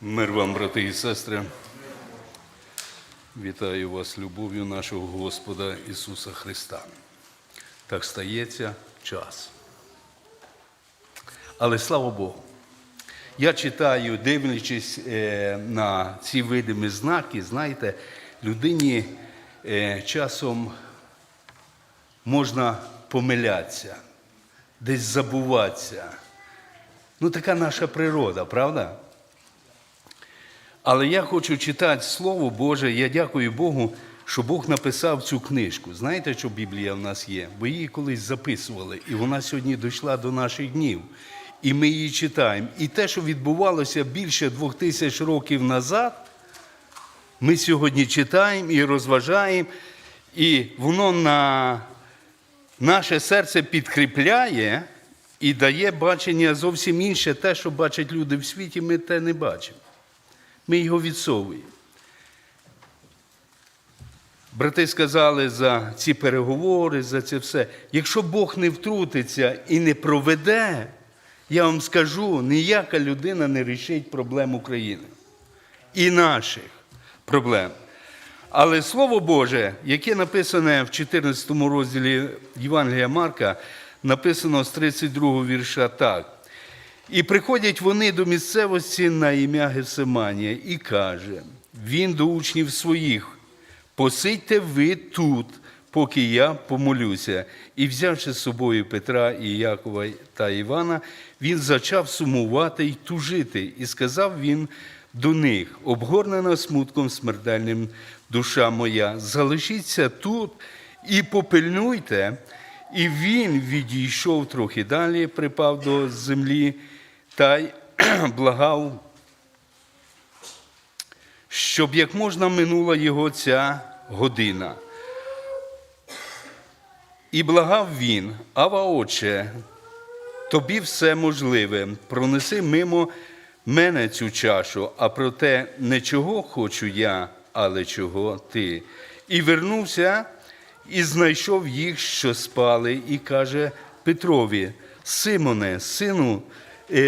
Мир вам, брати і сестри. Вітаю вас любов'ю нашого Господа Ісуса Христа. Так стається час. Але слава Богу. Я читаю, дивлячись е, на ці видимі знаки, знаєте, людині е, часом можна помилятися, десь забуватися. Ну, така наша природа, правда? Але я хочу читати Слово Боже. Я дякую Богу, що Бог написав цю книжку. Знаєте, що Біблія в нас є? Бо її колись записували, і вона сьогодні дійшла до наших днів. І ми її читаємо. І те, що відбувалося більше двох тисяч років назад, ми сьогодні читаємо і розважаємо, і воно на наше серце підкріпляє і дає бачення зовсім інше, те, що бачать люди в світі, ми те не бачимо. Ми його відсовуємо. Брати сказали за ці переговори, за це все. Якщо Бог не втрутиться і не проведе, я вам скажу, ніяка людина не рішить проблем України і наших проблем. Але Слово Боже, яке написане в 14 розділі Євангелія Марка, написано з 32 вірша так. І приходять вони до місцевості на ім'я Гефсиманія і каже, він до учнів своїх, посидьте ви тут, поки я помолюся. І взявши з собою Петра і Якова та Івана, він зачав сумувати й тужити, і сказав він до них, обгорнена смутком смертельним душа моя, залишіться тут і попильнуйте. І він відійшов трохи далі, припав до землі та й благав, щоб як можна минула його ця година. І благав він, Ава Отче, тобі все можливе, пронеси мимо мене цю чашу, а проте не чого хочу я, але чого ти. І вернувся і знайшов їх, що спали, і каже Петрові: Симоне, сину,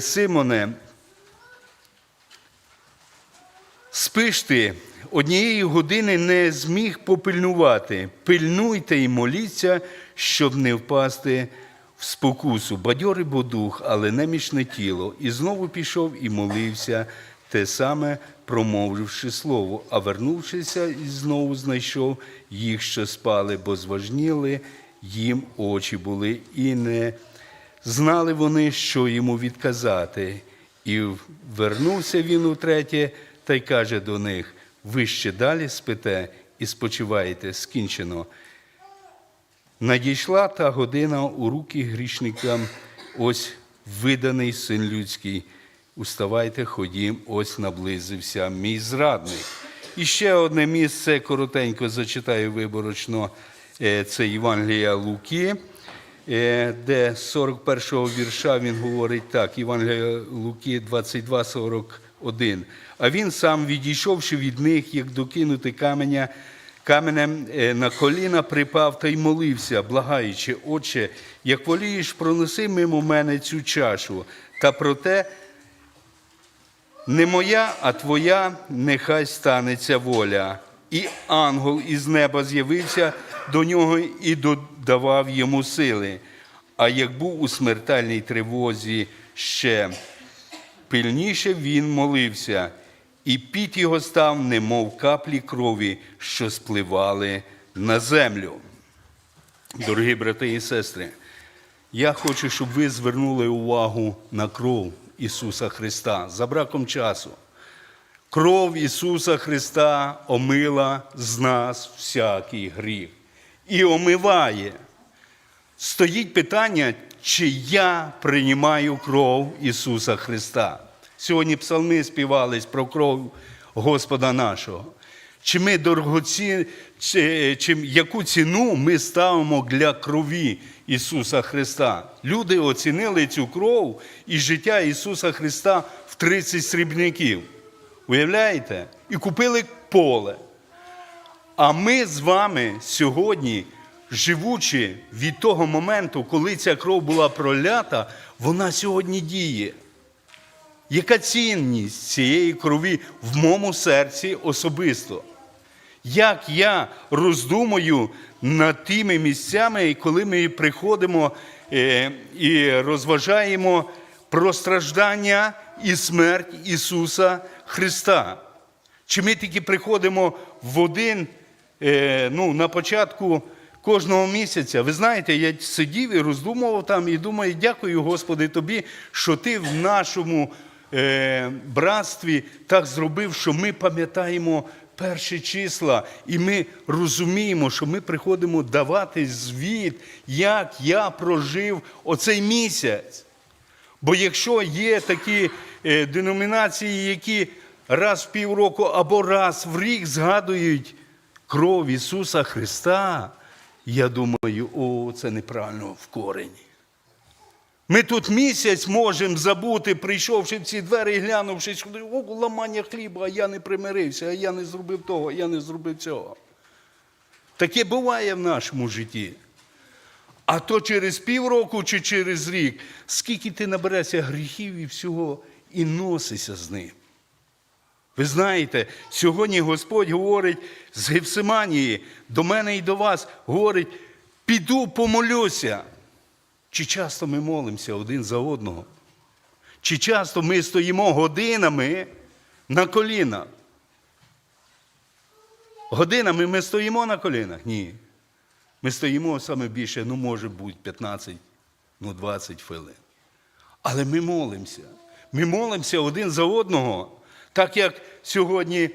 Симоне, спиш ти, однієї години не зміг попильнувати. Пильнуйте і моліться, щоб не впасти в спокусу. Бадьорий бо дух, але немічне тіло. І знову пішов і молився, те саме промовивши слово, а вернувшися, і знову знайшов їх, що спали, бо зважніли їм очі були, і не знали вони, що йому відказати. І вернувся він утретє та й каже до них: ви ще далі спите і спочиваєте, скінчено. Надійшла та година у руки грішникам, ось виданий син людський. Уставайте, ходім, ось наблизився мій зрадник. І ще одне місце коротенько зачитаю виборочно. Е, Це Євангелія Луки, де 41-го вірша він говорить так: Євангелія Луки 22, 41. А він сам, відійшовши від них, як докинути каменя, каменем е, на коліна припав та й молився, благаючи, Отче, як волієш, пронеси мимо мене цю чашу, та проте не моя, а твоя, нехай станеться воля. І ангел із неба з'явився до нього і додавав йому сили. А як був у смертельній тривозі ще пильніше він молився, і піт його став, немов каплі крові, що спливали на землю. Дорогі брати і сестри, я хочу, щоб ви звернули увагу на кров Ісуса Христа за браком часу. Кров Ісуса Христа омила з нас всякий гріх і омиває. Стоїть питання, чи я приймаю кров Ісуса Христа. Сьогодні псалми співались про кров Господа нашого. Чи ми дорогоці, чи, чи яку ціну ми ставимо для крові Ісуса Христа? Люди оцінили цю кров і життя Ісуса Христа в 30 срібників. Уявляєте? І купили поле. А ми з вами сьогодні, живучи від того моменту, коли ця кров була пролята, вона сьогодні діє. яка цінність цієї крові в моєму серці особисто? Як я роздумую над тими місцями, коли ми приходимо е, і розважаємо про страждання і смерть Ісуса Христа? Чи ми тільки приходимо в один, ну, на початку кожного місяця? Ви знаєте, я сидів і роздумував там і думаю, дякую, Господи, Тобі, що Ти в нашому е, братстві так зробив, що ми пам'ятаємо перші числа, і ми розуміємо, що ми приходимо давати звіт, як я прожив оцей місяць. Бо якщо є такі е, деномінації, які раз в півроку або раз в рік згадують кров Ісуса Христа, я думаю, о, це неправильно в корені. Ми тут місяць можемо забути, прийшовши в ці двері і глянувши, о, ламання хліба, а я не примирився, а я не зробив того, а я не зробив цього. Таке буває в нашому житті. А то через півроку чи через рік, скільки ти наберешся гріхів і всього, і носишся з ним. Ви знаєте, сьогодні Господь говорить з Гефсиманії до мене і до вас, говорить, піду помолюся. Чи часто ми молимося один за одного? Чи часто ми стоїмо годинами на колінах? Годинами ми стоїмо на колінах? Ні. Ми стоїмо саме більше, ну, може бути 15, ну 20 хвилин. Але ми молимося. Ми молимося один за одного. Так як сьогодні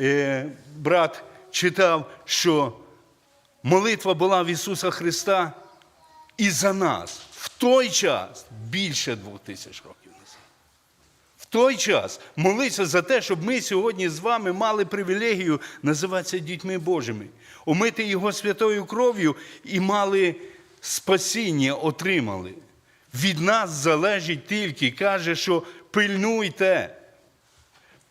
е, брат читав, що молитва була в Ісуса Христа і за нас в той час більше двох тисяч років. В той час молися за те, щоб ми сьогодні з вами мали привілегію називатися дітьми Божими, умити Його святою кров'ю і мали спасіння, отримали. Від нас залежить тільки, каже, що пильнуйте.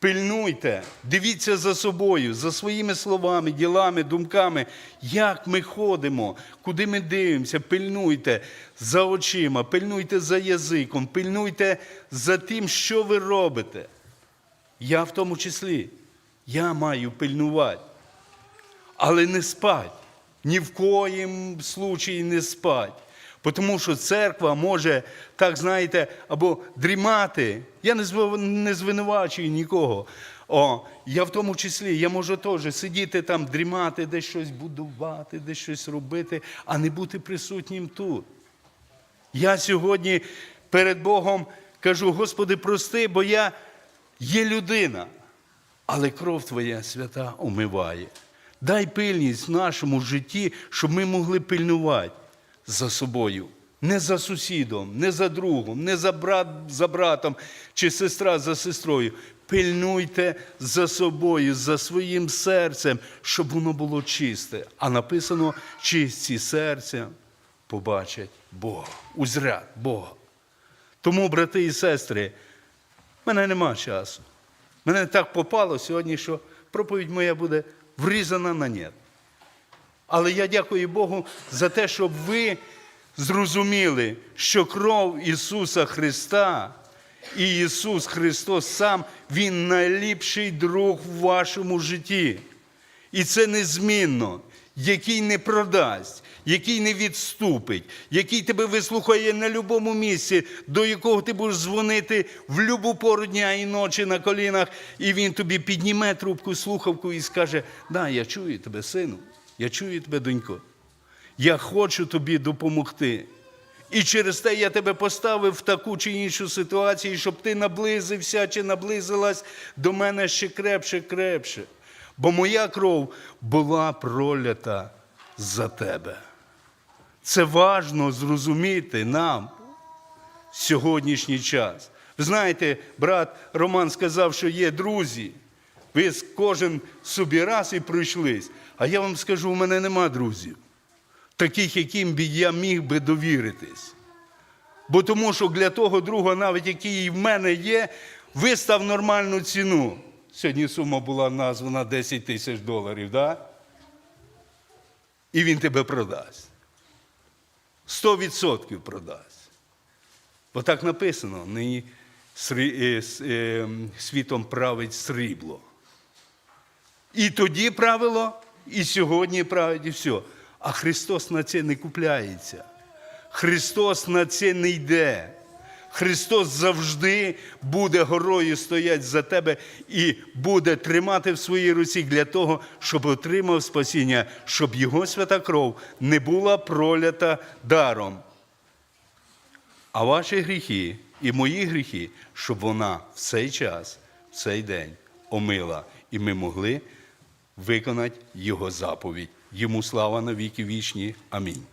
Пильнуйте, дивіться за собою, за своїми словами, ділами, думками, як ми ходимо, куди ми дивимося, пильнуйте за очима, пильнуйте за язиком, пильнуйте за тим, що ви робите. Я в тому числі, я маю пильнувати, але не спать. Ні в коїм случаї не спать. Тому що церква може, так знаєте, або дрімати. Я не звинувачую нікого. О, я в тому числі, я можу теж сидіти там, дрімати, десь щось будувати, десь щось робити, а не бути присутнім тут. Я сьогодні перед Богом кажу, Господи, прости, бо я є людина, але кров Твоя свята омиває. Дай пильність в нашому житті, щоб ми могли пильнувати за собою. Не за сусідом, не за другом, не за, брат, за братом чи сестра за сестрою. Пильнуйте за собою, за своїм серцем, щоб воно було чисте. А написано, чисті серця побачать Бога, узрять Бога. Тому, брати і сестри, мене нема часу. Мене так попало сьогодні, що проповідь моя буде врізана на нет. Але я дякую Богу за те, щоб ви зрозуміли, що кров Ісуса Христа і Ісус Христос сам, Він найліпший друг в вашому житті. І це незмінно, який не продасть, який не відступить, який тебе вислухає на будь-якому місці, до якого ти будеш дзвонити в будь-яку пору дня і ночі на колінах, і він тобі підніме трубку, слухавку і скаже: Да, я чую тебе, сину, я чую тебе, донько. Я хочу тобі допомогти. І через те я тебе поставив в таку чи іншу ситуацію, щоб ти наблизився чи наблизилась до мене ще крепше, крепше. Бо моя кров була пролята за тебе. Це важно зрозуміти нам в сьогоднішній час. Ви знаєте, брат Роман сказав, що є друзі. Ви кожен собі раз і пройшлись. А я вам скажу, у мене нема друзів, таких, яким би я міг би довіритись. Бо тому, що для того друга, навіть який в мене є, вистав нормальну ціну. Сьогодні сума була названа 10 тисяч доларів, да? і він тебе продасть. 100% продасть. Бо так написано, нині е, с- е, світом править срібло. І тоді правило, і сьогодні править, і все. А Христос на це не купляється. Христос на це не йде. Христос завжди буде горою стояти за тебе і буде тримати в своїй руці для того, щоб отримав спасіння, щоб Його свята кров не була пролята даром. А ваші гріхи і мої гріхи, щоб вона в цей час, в цей день омила, і ми могли виконати Його заповідь. Йому слава на віки вічні. Амінь.